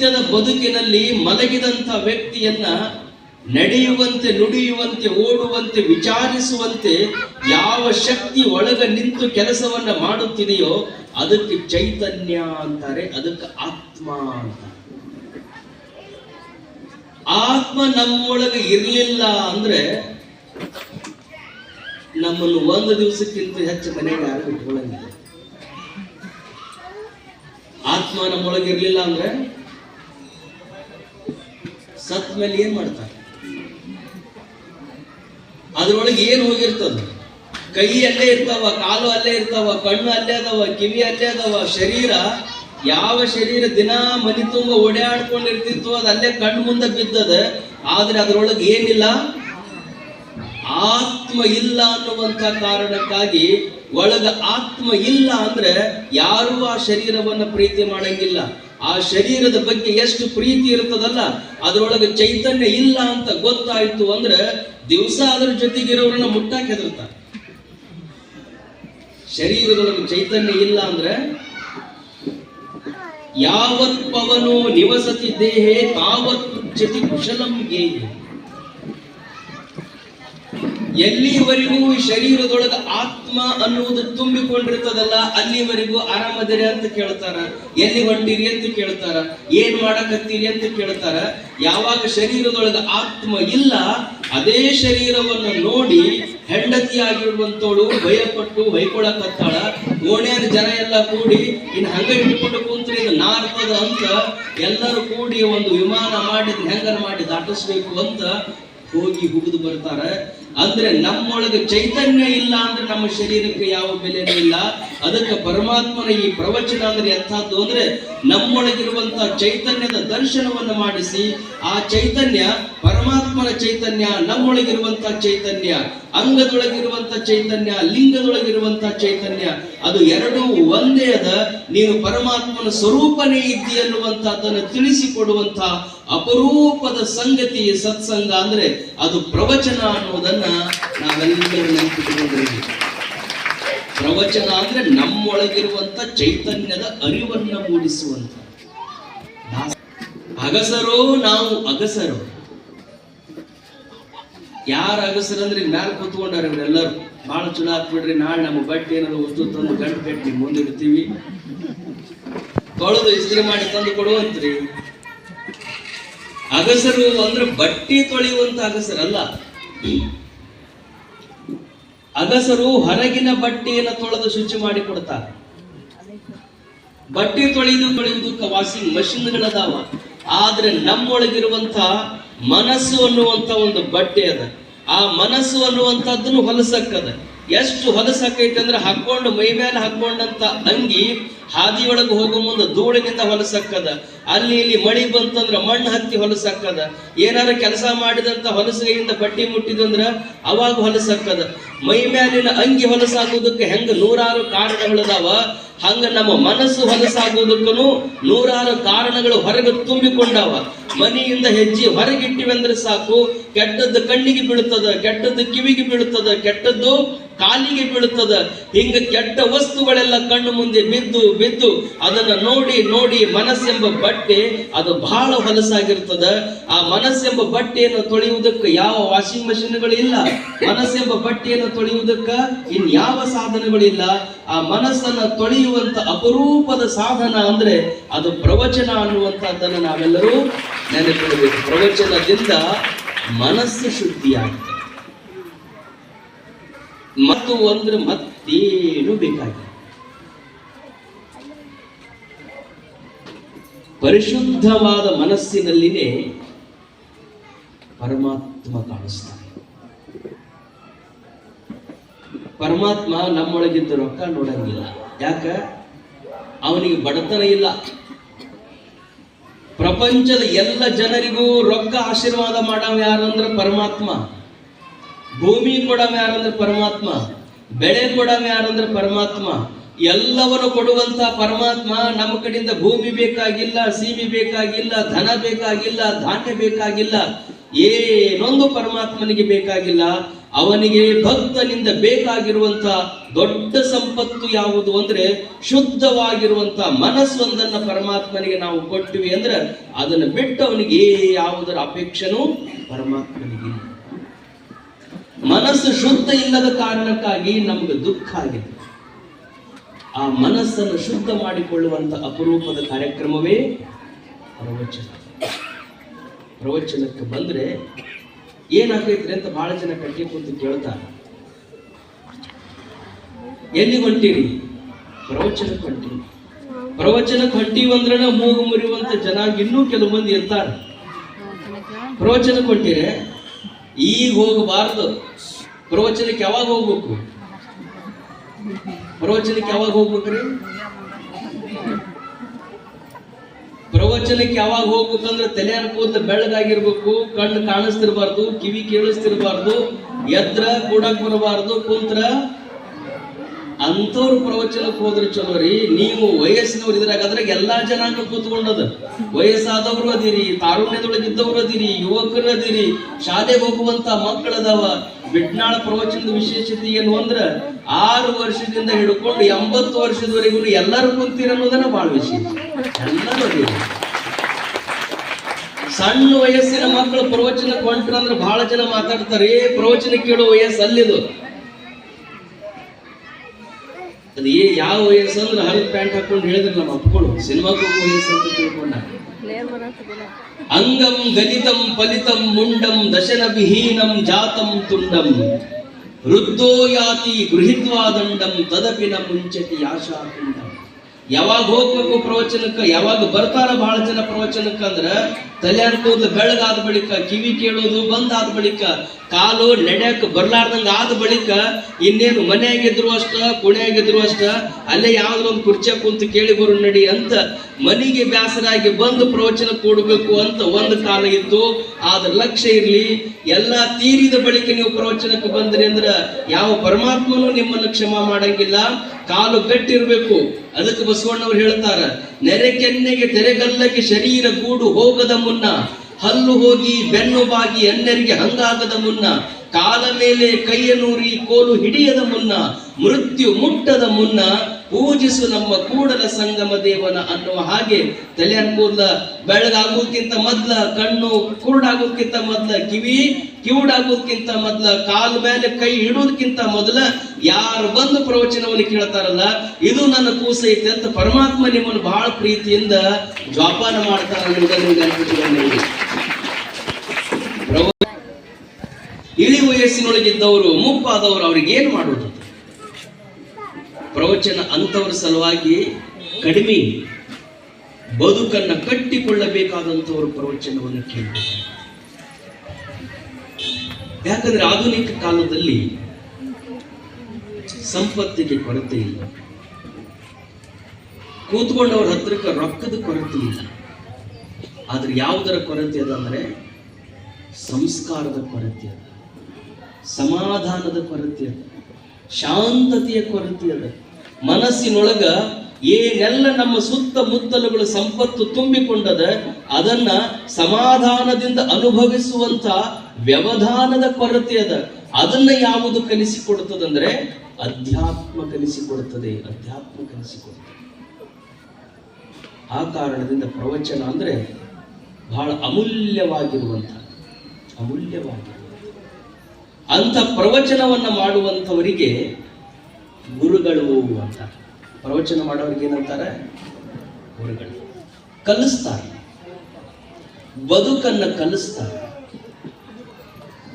ನಿತ್ಯದ ಬದುಕಿನಲ್ಲಿ ಮಲಗಿದಂಥ ವ್ಯಕ್ತಿಯನ್ನ ನಡೆಯುವಂತೆ, ನುಡಿಯುವಂತೆ, ಓಡುವಂತೆ, ವಿಚಾರಿಸುವಂತೆ ಯಾವ ಶಕ್ತಿ ಒಳಗ ನಿಂತು ಕೆಲಸವನ್ನ ಮಾಡುತ್ತಿದೆಯೋ ಅದಕ್ಕೆ ಚೈತನ್ಯ ಅಂತಾರೆ, ಅದಕ್ಕೆ ಆತ್ಮ ಅಂತ ಆತ್ಮ ನಮ್ಮೊಳಗೆ ಇರಲಿಲ್ಲ ಅಂದ್ರೆ ನಮ್ಮನ್ನು ಒಂದು ದಿವಸಕ್ಕಿಂತ ಹೆಚ್ಚು ಮನೆಗೆ ಯಾರು ಇಟ್ಕೊಳ್ಳಂಗಿಲ್ಲ ಆತ್ಮ ನಮ್ಮೊಳಗೆ ಇರಲಿಲ್ಲ ಅಂದ್ರೆ ಸತ್ ಮೇಲೆ ಏನ್ ಮಾಡ್ತಾರೆ? ಅದ್ರೊಳಗೆ ಏನು ಹೋಗಿರ್ತದ? ಕೈ ಅಲ್ಲೇ ಇರ್ತಾವ, ಕಾಲು ಅಲ್ಲೇ ಇರ್ತಾವ, ಕಣ್ಣು ಅಲ್ಲೇ ಅದಾವ, ಕಿವಿ ಅಲ್ಲೇ ಅದಾವ, ಶರೀರ ಯಾವ ಶರೀರ ದಿನ ಮನಿ ತುಂಬ ಓಡಾಡ್ಕೊಂಡಿರ್ತಿತ್ತು ಅದು ಅಲ್ಲೇ ಕಣ್ಣು ಮುಂದೆ ಬಿದ್ದದ, ಆದ್ರೆ ಅದ್ರೊಳಗೆ ಏನಿಲ್ಲ? ಆತ್ಮ ಇಲ್ಲ ಅನ್ನುವಂತ ಕಾರಣಕ್ಕಾಗಿ ಒಳಗ ಆತ್ಮ ಇಲ್ಲ ಅಂದ್ರೆ ಯಾರೂ ಆ ಶರೀರವನ್ನು ಪ್ರೀತಿ ಮಾಡಂಗಿಲ್ಲ. ಆ ಶರೀರದ ಬಗ್ಗೆ ಎಷ್ಟು ಪ್ರೀತಿ ಇರ್ತದಲ್ಲ, ಅದರೊಳಗೆ ಚೈತನ್ಯ ಇಲ್ಲ ಅಂತ ಗೊತ್ತಾಯ್ತು ಅಂದ್ರೆ ದಿವಸ ಅದ್ರ ಜೊತೆಗಿರೋರನ್ನ ಮುಟ್ಟಾಕ ಹೆದರ್ತಾರೆ. ಶರೀರದೊಳಗೆ ಚೈತನ್ಯ ಇಲ್ಲ ಅಂದ್ರೆ ಯಾವತ್ ಪವನು ನಿವಸತಿ ದೇಹೇ ತಾವತ್ ಜತಿ ಕುಶಲಂ ಗೇಹಿ ಎಲ್ಲಿವರೆಗೂ ಈ ಶರೀರದೊಳಗ ಆತ್ಮ ಅನ್ನುವುದು ತುಂಬಿಕೊಂಡಿರ್ತದಲ್ಲ, ಅಲ್ಲಿವರೆಗೂ ಆರಾಮದಿರಿ ಅಂತ ಕೇಳ್ತಾರ. ಎಲ್ಲಿ ಹೊಂಟಿರಿ ಅಂತ ಕೇಳ್ತಾರ. ಏನ್ ಮಾಡಕತ್ತೀರಿ ಅಂತ ಕೇಳ್ತಾರ. ಯಾವಾಗ ಶರೀರದೊಳಗ ಆತ್ಮ ಇಲ್ಲ, ಅದೇ ಶರೀರವನ್ನು ನೋಡಿ ಹೆಂಡತಿಯಾಗಿರುವಂತವಳು ಭಯಪಟ್ಟು ಹೊಯ್ಕೊಳಕತ್ತಾಳ. ಓಣ್ಯಾನ ಜನ ಎಲ್ಲ ಕೂಡಿ ಇನ್ ಹಂಗ ಇಟ್ಕೊಂಡು ಕೂತ್ರಿ ಇದು ನಾರ್ತದ ಅಂತ ಎಲ್ಲರೂ ಕೂಡಿ ಒಂದು ವಿಮಾನ ಮಾಡಿದ್ ಹೆಂಗರ್ ಮಾಡಿ ದಾಟಿಸ್ಬೇಕು ಅಂತ ಹೋಗಿ ಹುಗಿದು ಬರ್ತಾರೆ. ಅಂದ್ರೆ ನಮ್ಮೊಳಗೆ ಚೈತನ್ಯ ಇಲ್ಲ ಅಂದ್ರೆ ನಮ್ಮ ಶರೀರಕ್ಕೆ ಯಾವ ಬೆಲೆ ಇಲ್ಲ. ಅದಕ್ಕೆ ಪರಮಾತ್ಮನ ಈ ಪ್ರವಚನ ಅಂದ್ರೆ ಎಂಥದ್ದು ಅಂದ್ರೆ ನಮ್ಮೊಳಗಿರುವಂತಹ ಚೈತನ್ಯದ ದರ್ಶನವನ್ನು ಮಾಡಿಸಿ, ಆ ಚೈತನ್ಯ ಪರಮಾತ್ಮನ ಚೈತನ್ಯ ನಮ್ಮೊಳಗಿರುವಂತಹ ಚೈತನ್ಯ ಅಂಗದೊಳಗಿರುವಂತ ಚೈತನ್ಯ ಲಿಂಗದೊಳಗಿರುವಂತ ಚೈತನ್ಯ, ಅದು ಎರಡೂ ಒಂದೇ ಅದ. ನೀನು ಪರಮಾತ್ಮನ ಸ್ವರೂಪನೇ ಇದ್ದಿ ಅನ್ನುವಂಥದ್ದನ್ನು ತಿಳಿಸಿಕೊಡುವಂತಹ ಅಪರೂಪದ ಸಂಗತಿ ಸತ್ಸಂಗ ಅಂದ್ರೆ ಅದು ಪ್ರವಚನ ಅನ್ನೋದನ್ನ ನಾವೆಲ್ಲರೂ ನೆನಪಿಟ್ಟುಕೊಂಡಿದ್ದೀವಿ ಪ್ರವಚನ ಅಂದ್ರೆ ನಮ್ಮೊಳಗಿರುವಂತ ಚೈತನ್ಯದ ಅರಿವನ್ನ ಮೂಡಿಸುವಂತ ಅಗಸರು ನಾವು ಅಗಸರು. ಯಾರ ಅಗಸರು ಅಂದ್ರೆ ಮ್ಯಾಲ ಕೂತ್ಕೊಂಡಾರ ಇವರೆಲ್ಲರೂ. ಬಹಳ ಚಲೋ ಆಗ್ಬಿಡ್ರಿ, ನಾಳೆ ನಮ್ಮ ಬಟ್ಟೆ ಏನಾದ್ರು ವಸ್ತು ತಂದು ಗಂಟು ಕಟ್ಟಿ ಮುಂದಿಡ್ತೀವಿ ತೊಳೆದು ಇಸ್ತ್ರಿ ಮಾಡಿ ತಂದು ಕೊಡುವಂತ್ರಿ. ಅಗಸರು ಅಂದ್ರೆ ಬಟ್ಟಿ ತೊಳೆಯುವಂತ ಅಗಸರಲ್ಲ. ಅಗಸರು ಹೊರಗಿನ ಬಟ್ಟೆಯನ್ನು ತೊಳೆದು ಶುಚಿ ಮಾಡಿ ಕೊಡ್ತಾರೆ. ಬಟ್ಟೆ ತೊಳೆದು ತೊಳೆಯುವುದಕ್ಕೆ ವಾಷಿಂಗ್ ಮಷಿನ್ಗಳದಾವ ಆದ್ರೆ ನಮ್ಮೊಳಗಿರುವಂತ ಮನಸ್ಸು ಅನ್ನುವಂತ ಒಂದು ಬಟ್ಟೆ ಅದ. ಆ ಮನಸ್ಸು ಅನ್ನುವಂಥದ್ದನ್ನು ಹೊಲಸಕ್ಕದ. ಎಷ್ಟು ಹೊಲಸಕ್ಕೈತೆ ಅಂದ್ರೆ ಹಾಕೊಂಡು ಮೈ ಮೇಲೆ ಹಾಕೊಂಡಂತ ಅಂಗಿ ಹಾದಿಯೊಳಗೆ ಹೋಗೋ ಮುಂದೆ ಧೂಳಿನಿಂದ ಹೊಲಸಕ್ಕದ. ಅಲ್ಲಿ ಇಲ್ಲಿ ಮಳಿ ಬಂತಂದ್ರ ಮಣ್ಣು ಹತ್ತಿ ಹೊಲಸಕ್ಕದ. ಏನಾರ ಕೆಲಸ ಮಾಡಿದಂತ ಹೊಲಸಿಗೆಯಿಂದ ಬಟ್ಟಿ ಮುಟ್ಟಿದಂದ್ರ ಅವಾಗ ಹೊಲಸಕ್ಕದ. ಮೈ ಮ್ಯಾಲಿನ ಅಂಗಿ ಹೊಲಸಾಗುವುದಕ್ಕೆ ಹೆಂಗ ನೂರಾರು ಕಾರಣಗಳದಾವ? ಹಂಗ ನಮ್ಮ ಮನಸ್ಸು ಹೊಲಸಾಗುವುದಕ್ಕೂ ನೂರಾರು ಕಾರಣಗಳು ಹೊರಗೆ ತುಂಬಿಕೊಂಡಾವ. ಮನೆಯಿಂದ ಹೆಜ್ಜೆ ಹೊರಗಿಟ್ಟಿವೆಂದ್ರೆ ಸಾಕು. ಕೆಟ್ಟದ್ದು ಕಣ್ಣಿಗೆ ಬೀಳುತ್ತದ, ಕೆಟ್ಟದ್ದು ಕಿವಿಗೆ ಬೀಳುತ್ತದ, ಕೆಟ್ಟದ್ದು ಕಾಲಿಗೆ ಬೀಳುತ್ತದ. ಹಿಂಗ ಕೆಟ್ಟ ವಸ್ತುಗಳೆಲ್ಲ ಕಣ್ಣು ಮುಂದೆ ಬಿದ್ದು ಬಿದ್ದು ಅದನ್ನ ನೋಡಿ ನೋಡಿ ಮನಸ್ಸೆಂಬ ಬಟ್ಟೆ ಅದು ಬಹಳ ಹೊಲಸಾಗಿರ್ತದ. ಆ ಮನಸ್ಸೆಂಬ ಬಟ್ಟೆಯನ್ನು ತೊಳೆಯುವುದಕ್ಕೆ ಯಾವ ವಾಷಿಂಗ್ ಮಷಿನ್ಗಳು ಇಲ್ಲ. ಮನಸ್ಸೆಂಬ ಬಟ್ಟೆಯನ್ನು ತೊಳೆಯುವುದಕ್ಕ ಇನ್ಯಾವ ಸಾಧನಗಳಿಲ್ಲ ಆ ಮನಸ್ಸನ್ನ ತೊಳೆಯುವಂತ ಅಪರೂಪದ ಸಾಧನ ಅಂದ್ರೆ ಅದು ಪ್ರವಚನ ಅನ್ನುವಂಥದ್ದನ್ನು ನಾವೆಲ್ಲರೂ ನೆನಪಿಡಬೇಕು. ಪ್ರವಚನದಿಂದ ಮನಸ್ಸು ಶುದ್ಧಿಯಾಗುತ್ತೆ. ಮತ್ತು ಅಂದ್ರೆ ಮತ್ತೇನು ಬೇಕಾಗಿಲ್ಲ. ಪರಿಶುದ್ಧವಾದ ಮನಸ್ಸಿನಲ್ಲಿನೇ ಪರಮಾತ್ಮ ಕಾಣಿಸ್ತಾನೆ ಪರಮಾತ್ಮ ನಮ್ಮೊಳಗಿದ್ದ ರೊಕ್ಕ ನೋಡಂಗಿಲ್ಲ. ಯಾಕ? ಅವನಿಗೆ ಬಡತನ ಇಲ್ಲ. ಪ್ರಪಂಚದ ಎಲ್ಲ ಜನರಿಗೂ ರೊಕ್ಕ ಆಶೀರ್ವಾದ ಮಾಡವ ಯಾರಂದ್ರೆ ಪರಮಾತ್ಮ. ಭೂಮಿ ಕೊಡವ ಯಾರಂದ್ರೆ ಪರಮಾತ್ಮ. ಬೆಳೆ ಕೊಡವ ಯಾರಂದ್ರೆ ಪರಮಾತ್ಮ. ಎಲ್ಲವನ್ನು ಕೊಡುವಂತ ಪರಮಾತ್ಮ ನಮ್ಮ ಕಡೆಯಿಂದ ಭೂಮಿ ಬೇಕಾಗಿಲ್ಲ, ಸೀಮಿ ಬೇಕಾಗಿಲ್ಲ, ಧನ ಬೇಕಾಗಿಲ್ಲ, ಧಾನ್ಯ ಬೇಕಾಗಿಲ್ಲ. ಏನೊಂದು ಪರಮಾತ್ಮನಿಗೆ ಬೇಕಾಗಿಲ್ಲ, ಅವನಿಗೆ ಭಕ್ತನಿಂದ ಬೇಕಾಗಿರುವಂತ ದೊಡ್ಡ ಸಂಪತ್ತು ಯಾವುದು ಅಂದ್ರೆ ಶುದ್ಧವಾಗಿರುವಂತ ಮನಸ್ಸೊಂದನ್ನ ಪರಮಾತ್ಮನಿಗೆ ನಾವು ಕೊಟ್ಟಿವಿ ಅಂದ್ರೆ ಅದನ್ನು ಬಿಟ್ಟು ಅವನಿಗೆ ಯಾವುದರ ಅಪೇಕ್ಷೆನೂ ಪರಮಾತ್ಮನಿಗೆ. ಮನಸ್ಸು ಶುದ್ಧ ಇಲ್ಲದ ಕಾರಣಕ್ಕಾಗಿ ನಮ್ಗೆ ದುಃಖ ಆಗಿದೆ ಆ ಮನಸ್ಸನ್ನು ಶುದ್ಧ ಮಾಡಿಕೊಳ್ಳುವಂತ ಅಪರೂಪದ ಕಾರ್ಯಕ್ರಮವೇ ಪ್ರವಚನ ಪ್ರವಚನಕ್ಕೆ ಬಂದ್ರೆ ಏನಾಗೈತ್ರಿ ಅಂತ ಭಾಳ ಜನ ಕಟ್ಟಿ ಕೂತು ಕೇಳ್ತಾರೆ. ಎಲ್ಲಿ ಹೊಂಟಿರಿ? ಪ್ರವಚನಕ್ಕೆ ಹೊಂಟಿರಿ. ಪ್ರವಚನಕ್ಕೆ ಹೊಂಟಿವಿ ಅಂದ್ರೆ ಮೂಗು ಮುರಿಯುವಂತ ಜನ ಇನ್ನೂ ಕೆಲವು ಮಂದಿ ಇರ್ತಾರೆ. ಪ್ರವಚನಕ್ಕೆ ಹೊಂಟಿರೆ? ಈಗ ಹೋಗಬಾರ್ದು. ಪ್ರವಚನಕ್ಕೆ ಯಾವಾಗ ಹೋಗ್ಬೇಕು? ಪ್ರವಚನಕ್ಕೆ ಯಾವಾಗ ಹೋಗ್ಬೇಕ್ರಿ? ಪ್ರವಚನಕ್ಕೆ ಯಾವಾಗ ಹೋಗ್ಬೇಕಂದ್ರೆ ತಲೆ ಅನ್ಕೋತ ಬೆಳ್ಳಗಾಗಿರ್ಬೇಕು ಕಣ್ಣು ಕಾಣಿಸ್ತಿರ್ಬಾರ್ದು ಕಿವಿ ಕೇಳಿಸ್ತಿರ್ಬಾರ್ದು ಎದ್ರ ಕೂಡಕ್ ಬರಬಾರ್ದು ಕುಂತ್ರ ಅಂಥವ್ರು ಪ್ರವಚನಕ್ಕೆ ಹೋದ್ರೆ ಚಲೋ ರೀ. ನೀವು ವಯಸ್ಸಿನವ್ರು ಇದ್ರಾಗ ಅದ್ರಾಗ ಎಲ್ಲಾ ಜನಾಂಗ ಕೂತ್ಕೊಂಡದ. ವಯಸ್ಸಾದವರು ಅದಿರಿ ತಾರುಣ್ಯದೊಳಗಿದ್ದವ್ರು ಅದಿರಿ, ಯುವಕರು ಅದಿರಿ, ಶಾಲೆಗೆ ಹೋಗುವಂತ ಮಕ್ಕಳದವ ಬಿಡ್ನಾಳ ಪ್ರವಚನದ ವಿಶೇಷತೆ ಏನು ಅಂದ್ರ, ಆರು ವರ್ಷದಿಂದ ಹಿಡ್ಕೊಂಡು ಎಂಬತ್ತು ವರ್ಷದವರೆಗೂ ಎಲ್ಲರೂ ಕುಂತೀರ ಅನ್ನೋದನ್ನ ಬಹಳ ವಿಶೇಷ. ಎಲ್ಲರೂ ಅದಿರಿ. ಸಣ್ಣ ವಯಸ್ಸಿನ ಮಕ್ಕಳು ಪ್ರವಚನ ಕೊಂಟ್ರಂದ್ರೆ ಬಹಳ ಜನ ಮಾತಾಡ್ತಾರೆ ಪ್ರವಚನ ಕೇಳೋ ವಯಸ್ಸು ಅಲ್ಲಿದು ಅದು ಏ ಯಾವ ವಯಸ್ಸು ಅಂದ್ರೆ ಹರಿದ ಪ್ಯಾಂಟ್ ಹಾಕೊಂಡು ಹೇಳಿದ್ರೆ ನಮ್ಮ ಅಪ್ಪಗಳು ಸಿನಿಮಾಕ್ಕೆ ಹೋಗೋ ವಯಸ್ಸು ಅಂತ ತಿಳ್ಕೊಂಡ. ಅಂಗಂ ಗಲಿತಂ ಫಲಿತಂ ಮುಂಡಂ ದಶನ ವಿಹೀನಂ ಜಾತಂ ತುಂಡಂ. ವೃದ್ಧೋ ಯಾತಿ ಗೃಹಿತ್ವಾ ದಂಡಂ ತದಪಿನ ಮುಂಚತಿ ಆಶಾ ಪಿಂಡಂ ಯಾವಾಗ ಹೋಗ್ಬೇಕು ಪ್ರವಚನಕ್ಕ, ಯಾವಾಗ ಬರ್ತಾರ ಬಹಳ ಜನ ಪ್ರವಚನಕ್ಕ ಅಂದ್ರ ತಲೆ ಕೂದಲು ಬೆಳಗಾದ ಬಳಿಕ, ಕಿವಿ ಕೇಳೋದು ಬಂದಾದ ಬಳಿಕ, ಕಾಲು ನಡೆಯಕ್ಕೆ ಬರ್ಲಾರ್ದಂಗ ಆದ ಬಳಿಕ ಇನ್ನೇನು ಮನೆಯಾಗಿದ್ರು ಅಷ್ಟ ಕುಣೆಯಾಗಿದ್ರು ಅಷ್ಟ ಅಲ್ಲೇ ಯಾವ್ದೋ ಒಂದು ಕುರ್ಚಿ ಕುಂತು ಕೇಳಿ ಬರು ನಡಿ ಅಂತ ಮನೆಗೆ ಬ್ಯಾಸರಾಗಿ ಬಂದು ಪ್ರವಚನ ಕೊಡಬೇಕು ಅಂತ ಒಂದು ಕಾಲ ಇತ್ತು. ಲಕ್ಷ್ಯ ಇರಲಿ, ಎಲ್ಲ ತೀರಿದ ಬಳಿಕ ನೀವು ಪ್ರವಚನಕ್ಕೆ ಬಂದ್ರಿ ಅಂದ್ರೆ ಯಾವ ಪರಮಾತ್ಮನು ನಿಮ್ಮನ್ನು ಕ್ಷಮ ಮಾಡಂಗಿಲ್ಲ. ಕಾಲು ಗಟ್ಟಿರ್ಬೇಕು. ಅದಕ್ಕೆ ಬಸವಣ್ಣವ್ರು ಹೇಳ್ತಾರ ನೆರೆ ಕೆನ್ನೆಗೆ ತೆರೆಗಲ್ಲಗೆ ಶರೀರ ಕೂಡು ಹೋಗದ ಮುನ್ನ, ಹಲ್ಲು ಹೋಗಿ ಬೆನ್ನು ಬಾಗಿ ಎಣ್ಣರಿಗೆ ಹಂಗಾಗದ ಮುನ್ನ, ಕಾಲ ಮೇಲೆ ಕೈಯ ನೂರಿ ಕೋಲು ಹಿಡಿಯದ ಮುನ್ನ, ಮೃತ್ಯು ಮುಟ್ಟದ ಮುನ್ನ ಪೂಜಿಸು ನಮ್ಮ ಕೂಡಲ ಸಂಗಮ ದೇವನ ಅನ್ನುವ ಹಾಗೆ ತಲೆ ಕೂದಲ ಬೆಳಗಾಗೋದ್ಕಿಂತ ಮೊದ್ಲ, ಕಣ್ಣು ಕುರುಡಾಗೋದ್ಕಿಂತ ಮೊದ್ಲ, ಕಿವಿ ಕಿವುಡಾಗೋದ್ಕಿಂತ ಮೊದ್ಲ, ಕಾಲ್ ಮೇಲೆ ಕೈ ಇಡೋದಕ್ಕಿಂತ ಮೊದಲ ಯಾರು ಬಂದು ಪ್ರವಚನವನ್ನು ಕೇಳ್ತಾರಲ್ಲ, ಇದು ನನ್ನ ಕೂಸ ಐತೆ ಅಂತ ಪರಮಾತ್ಮ ನಿಮ್ಮನ್ನು ಬಹಳ ಪ್ರೀತಿಯಿಂದ ಜೋಪಾನ ಮಾಡ್ತಾರ. ಇಳಿ ವಯಸ್ಸಿನೊಳಗಿದ್ದವರು, ಮುಪ್ಪಾದವರು ಅವ್ರಿಗೆ ಏನು ಮಾಡೋದು ಪ್ರವಚನ ಅಂತವರ ಸಲುವಾಗಿ ಕಡಿಮೆ ಬದುಕನ್ನು ಕಟ್ಟಿಕೊಳ್ಳಬೇಕಾದಂಥವರು ಪ್ರವಚನವನ್ನು ಕೇಳ್ತಾರೆ. ಯಾಕಂದ್ರೆ ಆಧುನಿಕ ಕಾಲದಲ್ಲಿ ಸಂಪತ್ತಿಗೆ ಕೊರತೆ ಇಲ್ಲ. ಕೂತ್ಕೊಂಡವ್ರ ಹತ್ರಕ್ಕೆ ರೊಕ್ಕದ ಕೊರತೆ ಇಲ್ಲ. ಆದ್ರೆ ಯಾವುದರ ಕೊರತೆ ಅದ ಅಂದ್ರೆ ಸಂಸ್ಕಾರದ ಕೊರತೆ ಅದ. ಸಮಾಧಾನದ ಕೊರತೆ ಅದ. ಶಾಂತತೆಯ ಕೊರತೆ ಅದ. ಮನಸ್ಸಿನೊಳಗ ಏನೆಲ್ಲ ನಮ್ಮ ಸುತ್ತಮುತ್ತಲುಗಳು ಸಂಪತ್ತು ತುಂಬಿಕೊಂಡದ, ಅದನ್ನ ಸಮಾಧಾನದಿಂದ ಅನುಭವಿಸುವಂತ ವ್ಯವಧಾನದ ಕೊರತೆ ಅದ. ಅದನ್ನ ಯಾವುದು ಕಲಿಸಿಕೊಡುತ್ತದಂದ್ರೆ ಅಧ್ಯಾತ್ಮ ಕಲಿಸಿಕೊಡುತ್ತದೆ ಅಧ್ಯಾತ್ಮ ಕಲಿಸಿಕೊಡುತ್ತದೆ ಆ ಕಾರಣದಿಂದ ಪ್ರವಚನ ಅಂದ್ರೆ ಬಹಳ ಅಮೂಲ್ಯವಾಗಿರುವಂತ ಅಮೂಲ್ಯವಾಗಿರುವಂತ ಅಂಥ ಪ್ರವಚನವನ್ನು ಮಾಡುವಂಥವರಿಗೆ ಗುರುಗಳು ಅಂತ. ಪ್ರವಚನ ಮಾಡೋರಿಗೆ ಏನಂತಾರೆ? ಗುರುಗಳು. ಕಲಿಸ್ತಾರೆ. ಬದುಕನ್ನ ಕಲಿಸ್ತಾರೆ.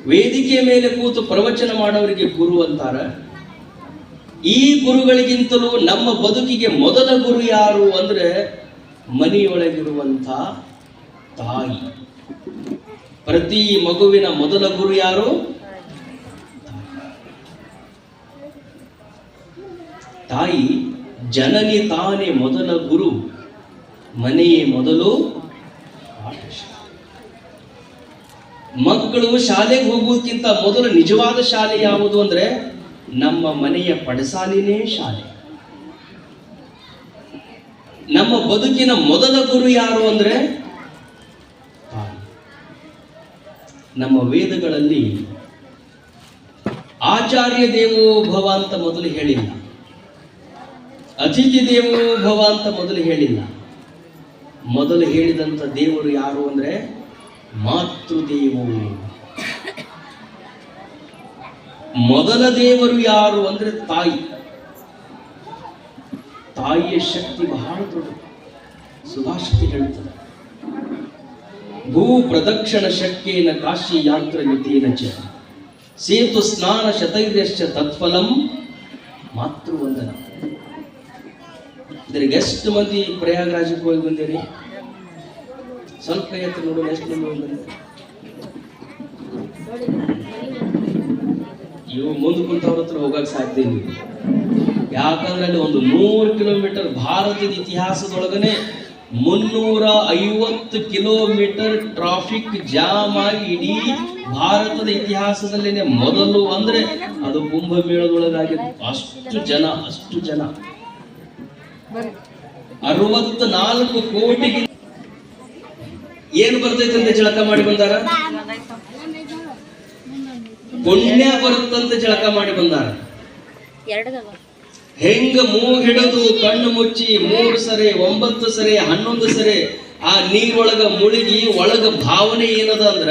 ವೇದಿಕೆ ಮೇಲೆ ಕೂತು ಪ್ರವಚನ ಮಾಡೋರಿಗೆ ಗುರು ಅಂತಾರೆ. ಈ ಗುರುಗಳಿಗಿಂತಲೂ ನಮ್ಮ ಬದುಕಿಗೆ ಮೊದಲ ಗುರು ಯಾರು ಅಂದ್ರೆ ಮನೆಯೊಳಗಿರುವಂತ ತಾಯಿ. ಪ್ರತಿ ಮಗುವಿನ ಮೊದಲ ಗುರು ಯಾರು? ತಾಯಿ, ಜನನಿ ತಾನೇ ಮೊದಲ ಗುರು, ಮನೆಯೇ ಮೊದಲು ಮಕ್ಕಳು ಶಾಲೆಗೆ ಹೋಗುವುದಕ್ಕಿಂತ ಮೊದಲು ನಿಜವಾದ ಶಾಲೆ ಯಾವುದು ಅಂದ್ರೆ ನಮ್ಮ ಮನೆಯ ಪಡಸಾಲಿನೇ ಶಾಲೆ. ನಮ್ಮ ಬದುಕಿನ ಮೊದಲ ಗುರು ಯಾರು ಅಂದ್ರೆ ನಮ್ಮ ವೇದಗಳಲ್ಲಿ ಆಚಾರ್ಯ ದೇವೋ ಭವ ಅಂತ ಮೊದಲು ಹೇಳಿಲ್ಲ. ಅತಿಥಿ ದೇವೋ ಭವ ಅಂತ ಮೊದಲು ಹೇಳಿಲ್ಲ. ಮೊದಲು ಹೇಳಿದಂತ ದೇವರು ಯಾರು ಅಂದ್ರೆ ಮಾತೃದೇವೋ ಮೊದಲ ದೇವರು ಯಾರು ಅಂದ್ರೆ ತಾಯಿ. ತಾಯಿಯ ಶಕ್ತಿ ಬಹಳ ದೊಡ್ಡ ಸುಭಾಷಿತಿ ಹೇಳ್ತದೆ ಭೂ ಪ್ರದಕ್ಷಿಣ ಶಕ್ಯೇನ ಕಾಶಿ ಯಾತ್ರ ಚ. ಸೇತು ಸ್ನಾನ ಶತೈರ್ಯಶ್ಚ ತತ್ಫಲಂ ಮಾತೃವಂದನ ಇದ್ರಿಗೆ ಎಷ್ಟು ಮಂದಿ ಪ್ರಯಾಗರಾಜಕ್ಕೆ ಹೋಗಿ ಬಂದಿರಿ? ಸ್ವಲ್ಪ ಕೈ ಎತ್ತಿ ನೋಡೋಣ, ಎಷ್ಟು ಮಂದಿ ಹೋಗಿ ಬಂದಿರಿ? ಇವು ಮುಂದೆ ಕುಂತವ್ರ ಹತ್ರ ಹೋಗಕ್ ಸಾಧ್ಯ ಇಲ್ಲ. ಯಾಕಂದ್ರೆ ಅಲ್ಲಿ ಒಂದು ನೂರು ಕಿಲೋಮೀಟರ್ ಭಾರತದ ಇತಿಹಾಸದೊಳಗನೆ ಮುನ್ನೂರ ಐವತ್ತು ಕಿಲೋಮೀಟರ್ ಟ್ರಾಫಿಕ್ ಜಾಮ್ ಆಗಿ ಇಡೀ ಭಾರತದ ಇತಿಹಾಸದಲ್ಲೇನೆ ಮೊದಲು ಅಂದ್ರೆ ಅದು ಕುಂಭಮೇಳದೊಳಗಾಗಿದ್ದು. ಅಷ್ಟು ಜನ ಅಷ್ಟು ಜನ. ಅರವತ್ತು ನಾಲ್ಕು ಕೋಟಿ ಏನು ಬರ್ತೈತೆ ಅಂತ ಜಳಕ ಮಾಡಿ ಬಂದಾರ? ಪುಣ್ಯ ಬರುತ್ತಂತ ಜಳಕ ಮಾಡಿ ಬಂದಾರ. ಹೆಂಗ ಹೆಂಗ ಮೂಗಿಡದು ಕಣ್ಣು ಮುಚ್ಚಿ ಮೂರು ಸರಿ, ಒಂಬತ್ತು ಸರಿ, ಹನ್ನೊಂದು ಸರಿ ಆ ನೀರೊಳಗ ಮುಳುಗಿ ಒಳಗ ಭಾವನೆ ಏನದ ಅಂದ್ರ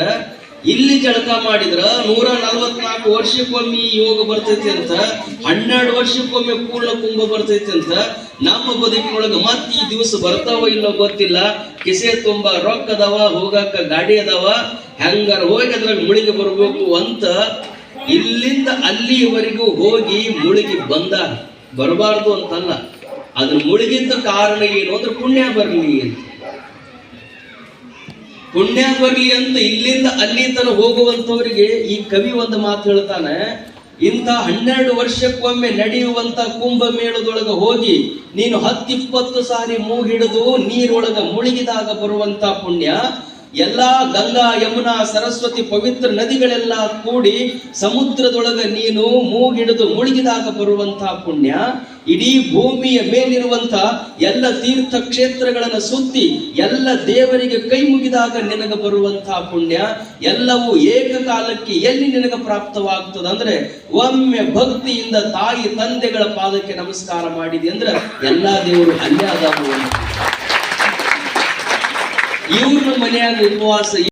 ಇಲ್ಲಿ ಜಳಕ ಮಾಡಿದ್ರ ನೂರ ನಲ್ವತ್ನಾಲ್ಕು ವರ್ಷಕ್ಕೊಮ್ಮೆ ಈ ಯೋಗ ಬರ್ತೈತಿ ಅಂತ, ಹನ್ನೆರಡು ವರ್ಷಕ್ಕೊಮ್ಮೆ ಪೂರ್ಣ ಕುಂಭ ಬರ್ತೈತಿ ಅಂತ ನಮ್ಮ ಬದುಕಿನೊಳಗೆ ಮತ್ತೆ ಈ ದಿವಸ ಬರ್ತಾವ ಇಲ್ಲೋ ಗೊತ್ತಿಲ್ಲ. ಕಿಸೆ ತುಂಬಾ ರೊಕ್ಕ ಅದಾವ, ಹೋಗಾಕ ಗಾಡಿ ಅದಾವ, ಹೆಂಗಾರ ಹೋಗಿ ಅದ್ರಾಗ ಮುಳುಗಿ ಬರ್ಬೇಕು ಅಂತ ಇಲ್ಲಿಂದ ಅಲ್ಲಿವರೆಗೂ ಹೋಗಿ ಮುಳುಗಿ ಬಂದ, ಬರಬಾರ್ದು ಅಂತಲ್ಲ. ಅದ್ರ ಮುಳುಗಿದ್ದ ಕಾರಣ ಏನು ಅಂದ್ರೆ ಪುಣ್ಯ ಬರಲಿ ಅಂತ. ಪುಣ್ಯ ಬರಲಿ ಅಂತ ಇಲ್ಲಿಂದ ಅಲ್ಲಿ ತನ ಹೋಗುವಂತವರಿಗೆ ಈ ಕವಿ ಒಂದು ಮಾತು ಹೇಳ್ತಾನೆ, ಇಂಥ ಹನ್ನೆರಡು ವರ್ಷಕ್ಕೊಮ್ಮೆ ನಡೆಯುವಂತ ಕುಂಭ ಮೇಳದೊಳಗ ಹೋಗಿ ನೀನು ಹತ್ತಿಪ್ಪತ್ತು ಸಾರಿ ಮೂಗಿಡಿದು, ನೀರೊಳಗ ಮುಳುಗಿದಾಗ ಬರುವಂತ ಪುಣ್ಯ. ಎಲ್ಲಾ ಗಂಗಾ, ಯಮುನಾ, ಸರಸ್ವತಿ, ಪವಿತ್ರ ನದಿಗಳೆಲ್ಲ ಕೂಡಿ ಸಮುದ್ರದೊಳಗ ನೀನು ಮೂಗಿಡಿದು ಮುಳುಗಿದಾಗ ಬರುವಂತಹ ಪುಣ್ಯ ಇಡೀ ಭೂಮಿಯ ಮೇಲಿರುವಂತಹ ಎಲ್ಲ ತೀರ್ಥ ಕ್ಷೇತ್ರಗಳನ್ನು ಸುತ್ತಿ ಎಲ್ಲ ದೇವರಿಗೆ ಕೈ ಮುಗಿದಾಗ ನಿನಗೆ ಬರುವಂತಹ ಪುಣ್ಯ ಎಲ್ಲವೂ ಏಕಕಾಲಕ್ಕೆ ಎಲ್ಲಿ ನಿನಗೆ ಪ್ರಾಪ್ತವಾಗ್ತದೆ ಅಂದ್ರೆ ಒಮ್ಮೆ ಭಕ್ತಿಯಿಂದ ತಾಯಿ, ತಂದೆಗಳ ಪಾದಕ್ಕೆ ನಮಸ್ಕಾರ ಮಾಡಿದೆ ಅಂದ್ರೆ ಎಲ್ಲಾ ದೇವರು ಅಲ್ಲೇ ಅದಾವು ಅಂತ. ಇವ್ರ ಮನೆಯಾಗ ಉಪವಾಸ